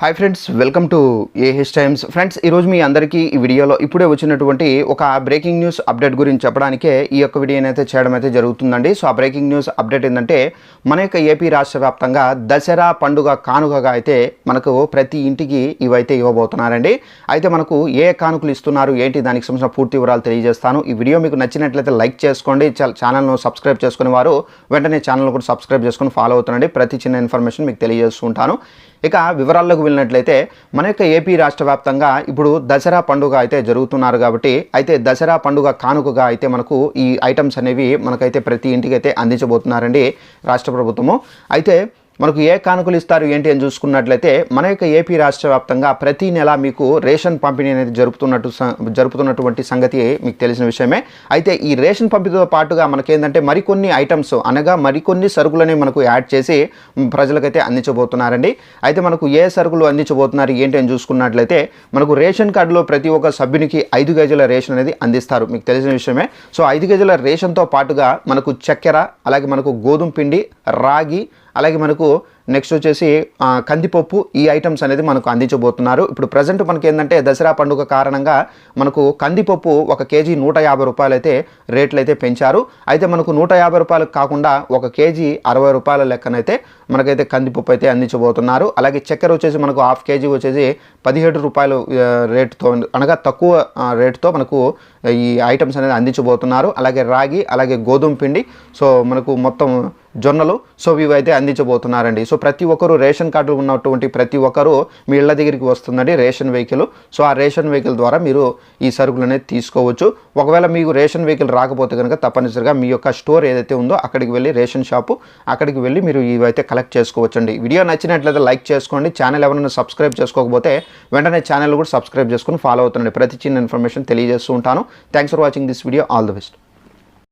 Hi friends welcome to AH times friends ఈరోజు మీ అందరికీ ఈ వీడియోలో ఇప్పుడే వచ్చినటువంటి ఒక బ్రేకింగ్ న్యూస్ అప్డేట్ గురించి చెప్పడానికే ఈ యొక్క వీడియోని అయితే చేయడం అయితే జరుగుతుందండి. సో ఆ బ్రేకింగ్ న్యూస్ అప్డేట్ ఏంటంటే మన యొక్క ఏపీ రాష్ట్ర వ్యాప్తంగా దసరా పండుగ కానుకగా అయితే మనకు ప్రతి ఇంటికి ఇవైతే ఇవ్వబోతున్నారండి. అయితే మనకు ఏ కానుకలు ఇస్తున్నారు ఏంటి దానికి సంబంధించిన పూర్తి వివరాలు తెలియజేస్తాను. ఈ వీడియో మీకు నచ్చినట్లయితే లైక్ చేసుకోండి. ఛానల్ను సబ్స్క్రైబ్ చేసుకునే వారు వెంటనే ఛానల్ కూడా సబ్స్క్రైబ్ చేసుకొని ఫాలో అవుతుందండి ప్రతి చిన్న ఇన్ఫర్మేషన్ మీకు తెలియజేస్తుంటాను ఇక వివరాల్లోకి వెళ్ళినట్లయితే మన యొక్క ఏపీ రాష్ట్ర వ్యాప్తంగా ఇప్పుడు దసరా పండుగ అయితే జరుగుతున్నారు కాబట్టి అయితే దసరా పండుగ కానుకగా అయితే మనకు ఈ ఐటమ్స్ అనేవి మనకైతే ప్రతి ఇంటికి అయితే అందించబోతున్నారండి రాష్ట్ర ప్రభుత్వము. అయితే మనకు ఏ కానుకలు ఇస్తారు ఏంటి అని చూసుకున్నట్లయితే మన యొక్క ఏపీ రాష్ట్ర వ్యాప్తంగా ప్రతి నెల మీకు రేషన్ పంపిణీ అనేది జరుపుతున్నట్టు జరుపుతున్నటువంటి సంగతి మీకు తెలిసిన విషయమే. అయితే ఈ రేషన్ పంపిణీతో పాటుగా మనకేంటంటే మరికొన్ని ఐటమ్స్ అనగా మరికొన్ని సరుకులని మనకు యాడ్ చేసి ప్రజలకైతే అందించబోతున్నారండి. అయితే మనకు ఏ సరుకులు అందించబోతున్నారు ఏంటి అని చూసుకున్నట్లయితే మనకు రేషన్ కార్డులో ప్రతి ఒక్క సభ్యునికి ఐదు కేజీల రేషన్ అనేది అందిస్తారు. మీకు తెలిసిన విషయమే. సో ఐదు కేజీల రేషన్తో పాటుగా మనకు చక్కెర అలాగే మనకు గోధుమ పిండి రాగి అలాగే మనకు నెక్స్ట్ వచ్చేసి కందిపప్పు ఈ ఐటమ్స్ అనేది మనకు అందించబోతున్నారు. ఇప్పుడు ప్రజెంట్ మనకి ఏంటంటే దసరా పండుగ కారణంగా మనకు కందిపప్పు ఒక కేజీ నూట యాభై రూపాయలు అయితే రేట్లు అయితే పెంచారు. అయితే మనకు నూట యాభై రూపాయలకు కాకుండా ఒక కేజీ అరవై రూపాయల లెక్కనైతే మనకైతే కందిపప్పు అయితే అందించబోతున్నారు. అలాగే చక్కెర వచ్చేసి మనకు హాఫ్ కేజీ వచ్చేసి పదిహేడు రూపాయలు రేటుతో అనగా తక్కువ రేటుతో మనకు ఈ ఐటమ్స్ అనేది అందించబోతున్నారు. అలాగే రాగి అలాగే గోధుమ పిండి సో మనకు మొత్తం జొన్నలు సో ఇవి అయితే అందించబోతున్నారండి. సో ప్రతి ఒక్కరు రేషన్ కార్డు ఉన్నటువంటి ప్రతి ఒక్కరు మీ ఇళ్ళ దగ్గరికి వస్తుందండి రేషన్ వెహికల్. సో ఆ రేషన్ వెహికల్ ద్వారా మీరు ఈ సరుకులు అనేది తీసుకోవచ్చు. ఒకవేళ మీకు రేషన్ వెహికల్ రాకపోతే కనుక తప్పనిసరిగా మీ యొక్క స్టోర్ ఏదైతే ఉందో అక్కడికి వెళ్ళి రేషన్ షాపు అక్కడికి వెళ్ళి మీరు ఇవైతే కలెక్ట్ చేసుకోవచ్చండి. వీడియో నచ్చినట్లయితే లైక్ చేసుకోండి. ఛానల్ ఎవరైనా సబ్స్క్రైబ్ చేసుకోకపోతే వెంటనే ఛానల్ కూడా సబ్స్క్రైబ్ చేసుకుని ఫాలో అవుతుండండి. ప్రతి చిన్న ఇన్ఫర్మేషన్ తెలియజేస్తూ ఉంటాను. Thanks for watching this video. All the best.